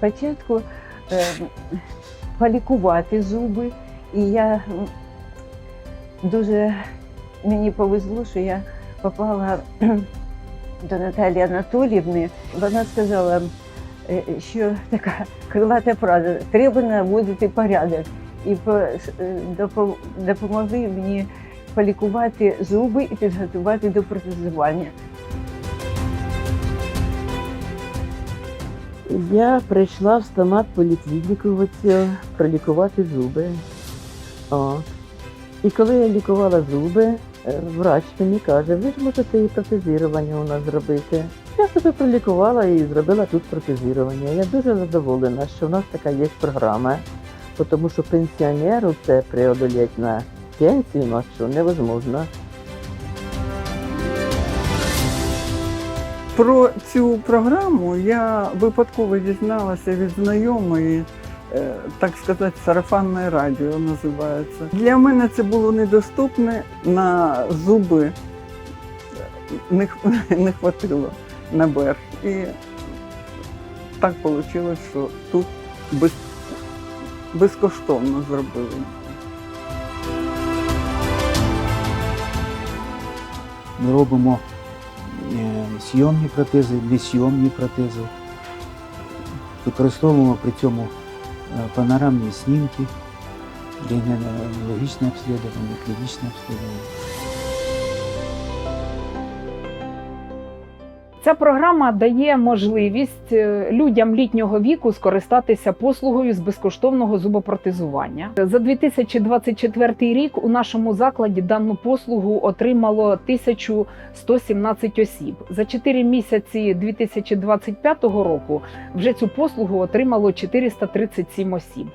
спочатку е, полікувати зуби, і я дуже мені повезло, що я попала до Наталії Анатоліївни. Вона сказала, е, що така крилата фраза треба наводити порядок. І е, допо- допомогли мені полікувати зуби і підготувати до протезування. Я прийшла в стомат поліклініку пролікувати зуби. О. І коли я лікувала зуби, е, врач мені каже, ви ж можете і протезування у нас зробити. Я себе пролікувала і зробила тут протезування. Я дуже задоволена, що в нас така є програма, тому що пенсіонеру це преодолеть на пенсію нашу невозможно. Про цю програму я випадково дізналася від знайомої, е, так сказати, сарафанне радіо називається. Для мене це було недоступне на зуби, не, х- не хватило на БЕР. І так вийшло, що тут без, безкоштовно зробили. Ми робимо е, сйомні протези, несйомні протези. Використовуємо при цьому е, панорамні снімки, рентгенологічне обслідування, клінічне обслідування. Ця програма дає можливість е, людям літнього віку скористатися послугою з безкоштовного зубопротезування. За 2024 рік у нашому закладі дану послугу отримало 1117 осіб. За 4 місяці 2025 року вже цю послугу отримало 437 осіб.